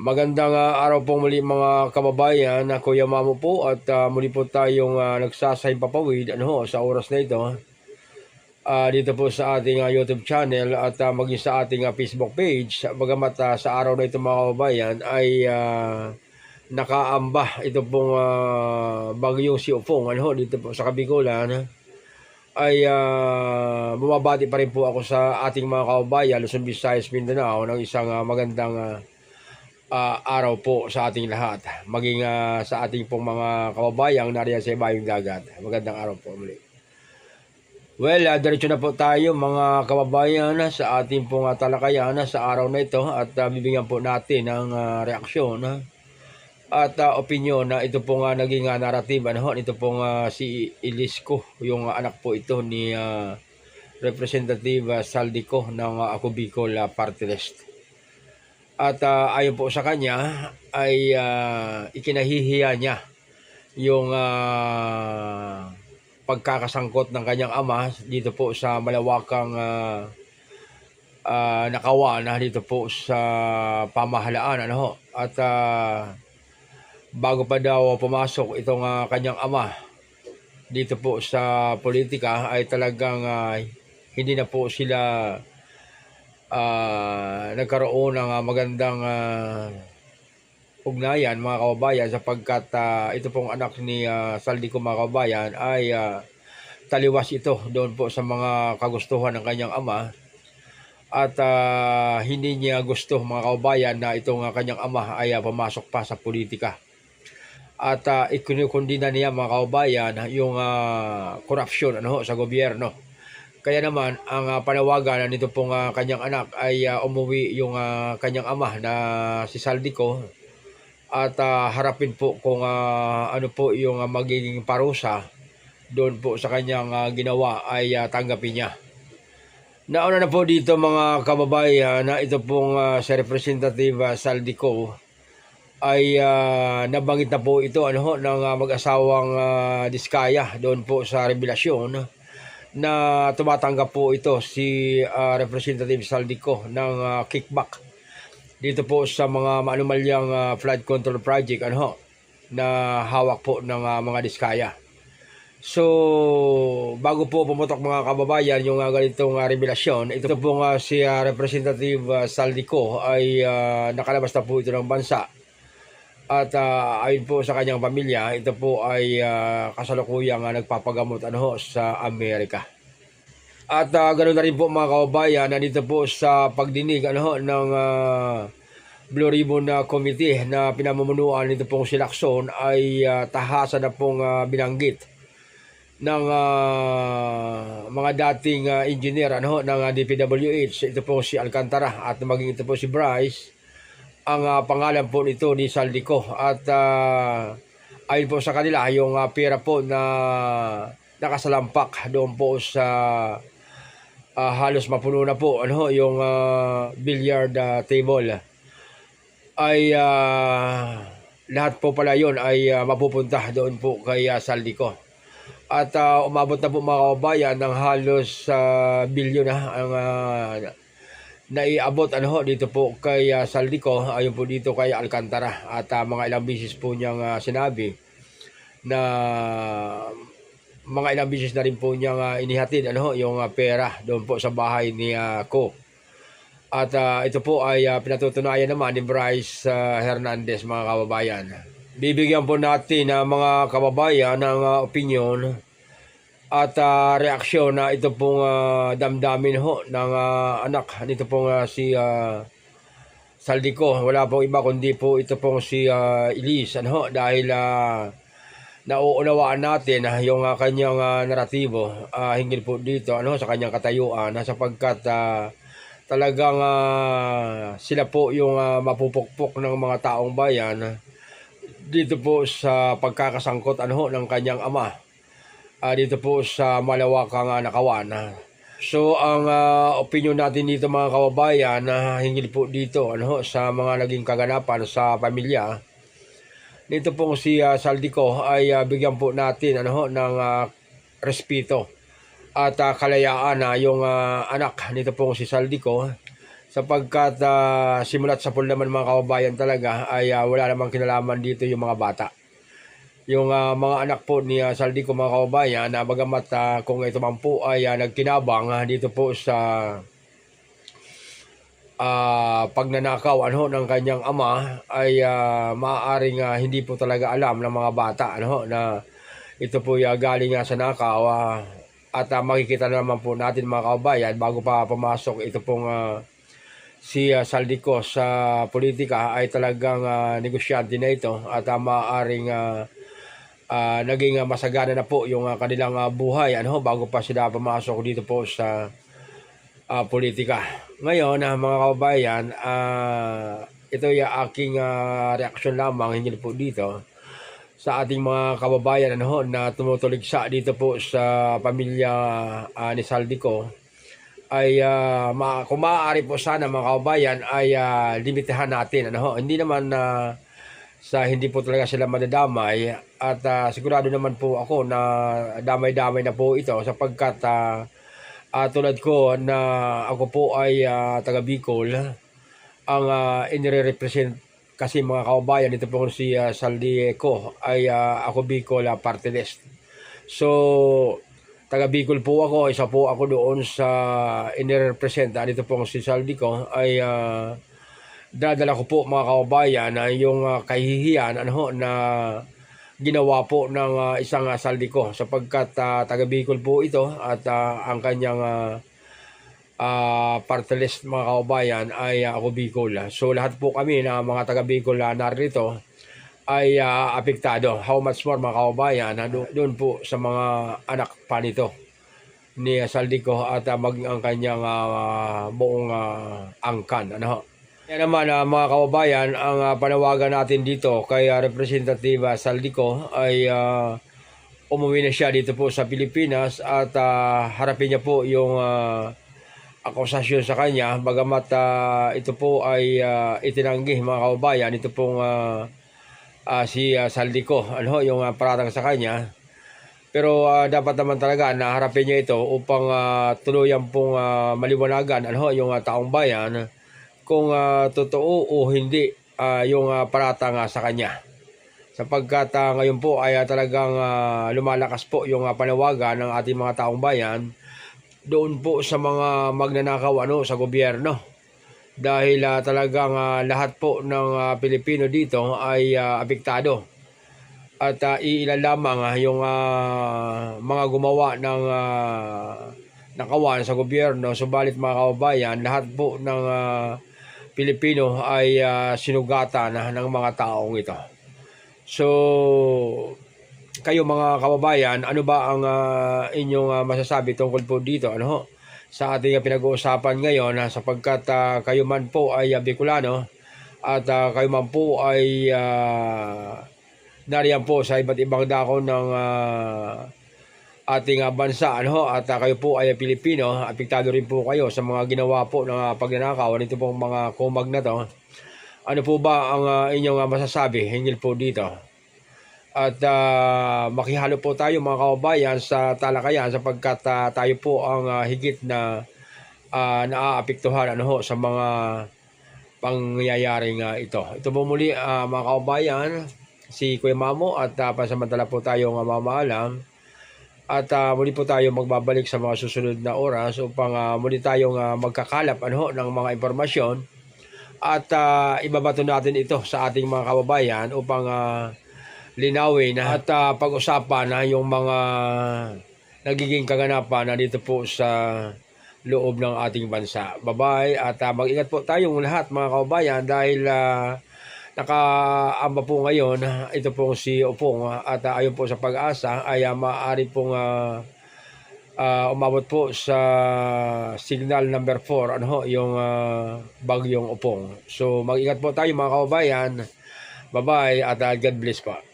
Magandang ah, araw po muli mga kababayan. Na Kuya Mamo po at ah, muli po tayong uh, nagsasay papawid ano, sa oras na ito ah, dito po sa ating ah, YouTube channel at ah, maging sa ating ah, Facebook page. Bagamat ah, sa araw na ito mga kababayan ay ah, nakaamba ito pong ah, bagyong si Ufong ano, dito po sa Kabikulan ay ah, bumabati pa rin po ako sa ating mga kababayan Luzon, Visayas, Mindanao ng isang ah, magandang ah, ah, araw po sa ating lahat. Maging ah, sa ating pong mga kababayang nariyan sa ibayong dagat. Magandang araw po muli. Well, uh, diretso na po tayo mga kababayan sa ating pong ah, talakayan sa araw na ito at ah, bibigyan po natin ng ah, reaksyon ah, at ah, opinion na ito pong ah, naging uh, narrative ano, ito pong ah, si Ilisco, yung ah, anak po ito ni ah, Representative ah, Saldico ng uh, Ako Bicol Party List. At ah, ayon po sa kanya ay ah, ikinahihiya niya yung ah, pagkakasangkot ng kanyang ama dito po sa malawakang ah, ah, nakawan na dito po sa pamahalaan ano ho. At ah, bago pa daw pumasok itong ah, kanyang ama dito po sa politika ay talagang ah, hindi na po sila ah, nagkaroon ng ah, magandang ah, ugnayan mga kababayan sapagkat ah, ito pong anak ni ah, Saldico mga kababayan ay ah, taliwas ito doon po sa mga kagustuhan ng kanyang ama. At ah, hindi niya gusto mga kababayan na itong ah, kanyang ama ay ah, pumasok pa sa politika. At uh, ikinukundina niya mga kababayan yung ah, corruption ano, sa gobyerno kaya naman, ang uh, panawagan nito pong ah, kanyang anak ay ah, umuwi yung ah, kanyang ama na si Saldico at ah, harapin po kung ah, ano po yung ah, magiging parusa doon po sa kanyang ah, ginawa ay ah, tanggapin niya. Nauna na po dito mga kababayan na ito pong ah, si Representative Saldico ay ah, nabanggit na po ito ano ng ah, mag-asawang ah, Diskaya doon po sa revelasyon na tumatanggap po ito si ah, Representative Saldico ng ah, kickback dito po sa mga maanumalyang ah, flood control project ano na hawak po ng ah, mga diskaya. So, bago po pumutok mga kababayan yung uh, ganitong uh, revelasyon, ito po nga si ah, Representative ah, Saldico ay ah, nakalabas na po ito ng bansa. At ah, ayon po sa kanyang pamilya, ito po ay ah, kasalukuyang ah, nagpapagamot ano, sa Amerika. At uh, ganoon na rin po mga kababayan, nandito po sa pagdinig ano, ng ah, Blue Ribbon na committee na pinamumunuan nito pong si Lacson ay ah, tahasan na pong ah, binanggit ng ah, mga dating ah, engineer ano, ng ah, DPWH. Ito po si Alcantara at maging ito po si Bryce ang ah, pangalan po nito ni Saldico. At ah, ayon po sa kanila yung ah, pera po na nakasalampak doon po sa ah, halos mapuno na po ano yung ah, billiard ah, table ay ah, lahat po pala yon ay ah, mapupunta doon po kay ah, Saldico. At ah, umabot na po mga kababayan ng halos uh, bilyon na ang ah, naiabot ano ho, dito po kay uh, Saldico ayon po dito kay Alcantara at ah, mga ilang bisis po niyang ah, sinabi na mga ilang bisis na rin po niyang ah, inihatid ano ho, yung ah, pera doon po sa bahay ni ah, Ko. At ah, ito po ay ah, pinatutunayan naman ni Bryce ah, Hernandez mga kababayan. Bibigyan po natin ng mga kababayan ng ah, opinion at ah, reaksyon na ito pong ah, damdamin ho ng ah, anak nito pong ah, si ah, Saldico. Wala pong iba kundi po ito pong si ah, Elise. Ano dahil ah, nauunawaan natin ah, yung ah, kanyang ah, naratibo ah, hinggil po dito ano sa kanyang katayuan ah, sapagkat ah, talagang ah, sila po yung ah, mapupukpok ng mga taong bayan dito po sa pagkakasangkot ano ng kanyang ama ah, dito po sa malawakang ah, nakawan. So ang ah, opinion natin dito mga kababayan na hinggil po dito ano sa mga naging kaganapan sa pamilya. Dito pong si ah, Saldico ay ah, bigyan po natin ano ng ah, respeto at ah, kalayaan na yung ah, anak nito pong si Saldico sapagkat ah, simulat sa pool naman mga kababayan talaga ay ah, wala namang kinalaman dito yung mga bata. Yung ah, mga anak po ni uh, Saldico mga kababayan na bagamat ah, kung ito man po ay ah, nagkinabang ah, dito po sa ah, pagnanakaw ano ng kanyang ama ay ah, maaaring ah, hindi po talaga alam ng mga bata ano na ito po ah, galing nga sa nakaw ah, at ah, makikita naman po natin mga kababayan bago pa pumasok ito pong ah, si ah, Saldico sa politika ay talagang ah, negosyante na ito at ah, maaaring ah, ah, naging ah, masagana na po yung ah, kanilang ah, buhay ano bago pa sila pumasok dito po sa ah, politika. Ngayon, ah, mga kababayan, ah, ito yung aking ah, reaksyon lamang hinggil po dito sa ating mga kababayan ano, na tumutuligsa dito po sa pamilya ah, ni Saldico ay ah, ma- po sana mga kababayan ay ah, limitahan natin ano hindi naman na sa hindi po talaga sila madadamay. At ah, sigurado naman po ako na damay-damay na po ito sapagkat ah, ah, tulad ko na ako po ay ah, taga Bicol ang uh, inire-represent kasi mga kababayan ito po si uh, Saldico ay ah, ako Bicol uh, party list so taga Bicol po ako isa po ako doon sa inire-represent uh, dito po si Saldico ay ah, dadala ko po mga kababayan na yung ah, kahihiyan ano na ginawa po ng ah, isang uh, Saldico sapagkat ah, taga Bicol po ito at ah, ang kanyang uh, party list mga kababayan ay ah, ako Bicol. So lahat po kami na mga taga Bicol na narito ay ah, apektado. How much more mga kababayan na do- doon po sa mga anak pa nito ni Saldico at ah, maging ang kanyang ah, buong ah, angkan. Ano? Yan naman ah, mga kababayan, ang ah, panawagan natin dito kay ah, Representative Saldico ay ah, umuwi na siya dito po sa Pilipinas at ah, harapin niya po yung ah, akusasyon sa kanya. Bagamat ah, ito po ay ah, itinanggi mga kababayan ito pong ah, ah, si ah, Saldico ano yung uh, paratang sa kanya. Pero ah, dapat naman talaga na harapin niya ito upang ah, tuluyan pong ah, maliwanagan ano yung ah, taong bayan kung ah, totoo o hindi ah, yung ah, paratang ah, sa kanya. Sapagkat ah, ngayon po ay ah, talagang ah, lumalakas po yung ah, panawagan ng ating mga taong bayan doon po sa mga magnanakaw ano sa gobyerno. Dahil ah, talagang ah, lahat po ng ah, Pilipino dito ay ah, apektado. At ah, iilan lamang ah, yung ah, mga gumawa ng ah, nakawan sa gobyerno. Subalit mga kababayan lahat po ng ah, Pilipino ay ah, sinugatan ah, ng mga taong ito so kayo mga kababayan, ano ba ang ah, inyong ah, masasabi tungkol po dito? Ano ho? Sa ating pinag-uusapan ngayon ah, sapagkat ah, kayo man po ay uh, Bicolano at ah, kayo man po ay uh, nariyan po sa iba't ibang dako ng ah, ating ah, bansa ano at ah, kayo po ay Pilipino, apektado rin po kayo sa mga ginawa po ng uh, pagnanakaw nito pong mga kumag na to. Ano po ba ang ah, inyong masasabi hinggil po dito? at ah, makihalo po tayo mga kababayan sa talakayan sapagkat ah, tayo po ang ah, higit na uh, naaapektuhan ano ho, sa mga pangyayaring ah, ito. Ito po muli ah, mga kababayan, si Kuya Mamo at uh, pasamantala po tayong uh, mamaalam at ah, muli po tayo magbabalik sa mga susunod na oras upang ah, muli tayong ah, magkakalap ano ng mga impormasyon at ah, ibabato natin ito sa ating mga kababayan upang ah, linawin at ah, pag-usapan na yung mga nagiging kaganapan na dito po sa loob ng ating bansa. Bye-bye at ah, mag-ingat po tayong lahat mga kababayan dahil uh, nakaamba po ngayon ito pong si Opong at uh, ayon po sa pag-asa ay uh, maaari pong uh, uh, umabot po sa signal number 4 ano yung uh, bagyong Opong. So mag-ingat po tayo mga kababayan. Bye-bye at uh, God bless po.